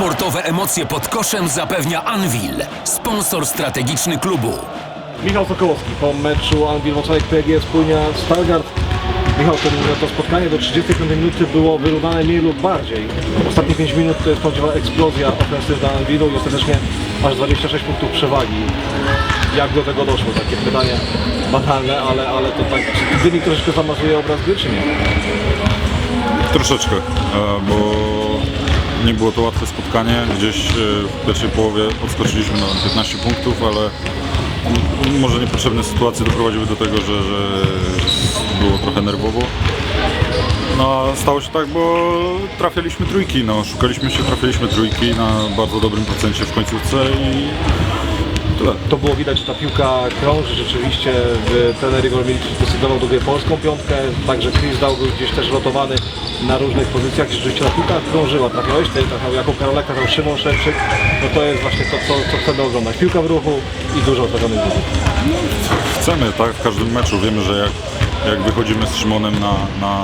Nowe emocje pod koszem zapewnia Anvil, sponsor strategiczny klubu. Michał Sokołowski po meczu Anvil Włocławek PG Spójnia Stargard. Michał, ten, to spotkanie do 35 minuty było wyrównane mniej lub bardziej. Ostatnie 5 minut to jest prawdziwa eksplozja ofensywna Anvilu i ostatecznie aż 26 punktów przewagi. Jak do tego doszło? Takie pytanie banalne, ale, ale to tak, czy wynik troszeczkę zamazuje obraz gry, czy nie? Troszeczkę, e, bo nie było to łatwe spotkanie. Gdzieś e, w pierwszej połowie odskoczyliśmy na 15 punktów, ale może niepotrzebne sytuacje doprowadziły do tego, że, że było trochę nerwowo. No, stało się tak, bo trafialiśmy trójki, no, szukaliśmy się, trafiliśmy trójki na bardzo dobrym procencie w końcówce i tyle. To było widać, że ta piłka krąży rzeczywiście. w- Trener Igor Milic zdecydował do gry polską piątkę, także Chris dał był gdzieś też rotowany na różnych pozycjach rzeczywiście ta piłka krążyła. Trafiałeś ty, trafiał Jakub Karolek, trafiał Szymon Szewczyk. No to jest właśnie to, co, co chcemy oglądać. Piłka w ruchu i dużo rzutów. Chcemy, tak, w każdym meczu. Wiemy, że jak, jak wychodzimy z Szymonem na, na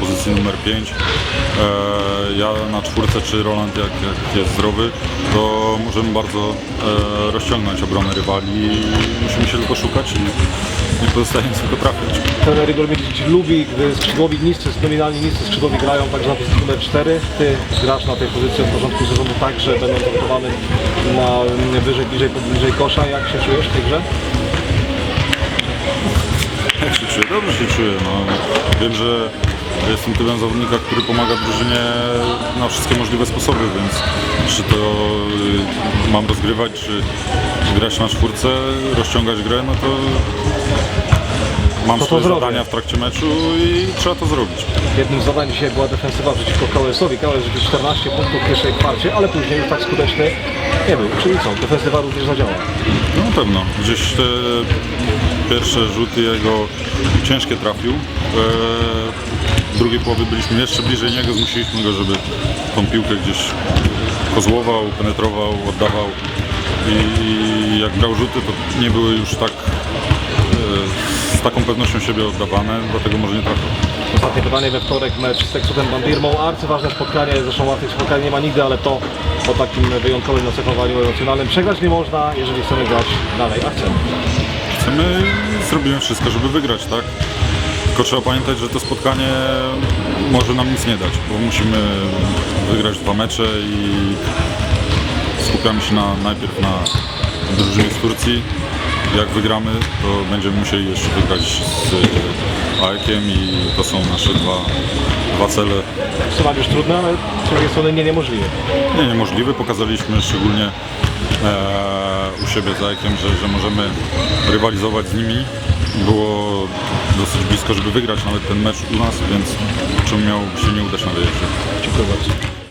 pozycji numer 5, e, ja na czwórce, czy Roland jak, jak jest zdrowy, to możemy bardzo e, rozciągnąć obronę rywali i musimy się tylko szukać i nie pozostaje nic tylko trafiać. Trener Igor lubi, gdy skrzydłowi niscy, nominalni niscy skrzydłowi grają także na pozycji numer 4. Ty grasz na tej pozycji od początku sezonu tak, że będą notowany na wyżej, bliżej, bliżej kosza. Jak się czujesz w tej grze? Się? Dobrze się czuję. No. Wiem, że jestem typem zawodnika, który pomaga drużynie na wszystkie możliwe sposoby, więc czy to y, mam rozgrywać, czy grać na czwórce, rozciągać grę, no to mam To to swoje zrobię. zadania w trakcie meczu i trzeba to zrobić. Jednym z zadań dzisiaj była defensywa przeciwko. Kołes rzucił 14 punktów w pierwszej kwarcie, ale później już tak skuteczny nie był. Czyli co, defensywa również zadziała. No na pewno. Gdzieś te pierwsze rzuty jego ciężkie trafił. E, W drugiej połowie byliśmy jeszcze bliżej niego, zmusiliśmy go, żeby tą piłkę gdzieś kozłował, penetrował, oddawał. I jak brał rzuty, to nie były już tak z taką pewnością siebie oddawane, dlatego może nie trafił. Ostatnie pytanie we wtorek, mecz z Teksutem Bandirmą. Arcyważne spotkanie, zresztą łatwych spotkań nie ma nigdy, ale to o takim wyjątkowym nacechowaniu emocjonalnym. Przegrać nie można, jeżeli chcemy grać dalej, a chcemy. Chcemy, zrobimy wszystko, żeby wygrać, tak? Tylko trzeba pamiętać, że to spotkanie może nam nic nie dać, bo musimy wygrać dwa mecze i skupiamy się na, najpierw na drużynie z Turcji. Jak wygramy, to będziemy musieli jeszcze wygrać z AEK-iem i to są nasze dwa, dwa cele Scenariusz trudny, ale z drugiej strony nie niemożliwy. nie, niemożliwy. Pokazaliśmy szczególnie e, u siebie z Ajakiem, że, że możemy rywalizować z nimi. Było dosyć blisko, żeby wygrać nawet ten mecz u nas, więc czemu miał się nie udać na wyjeździe. Dziękuję bardzo.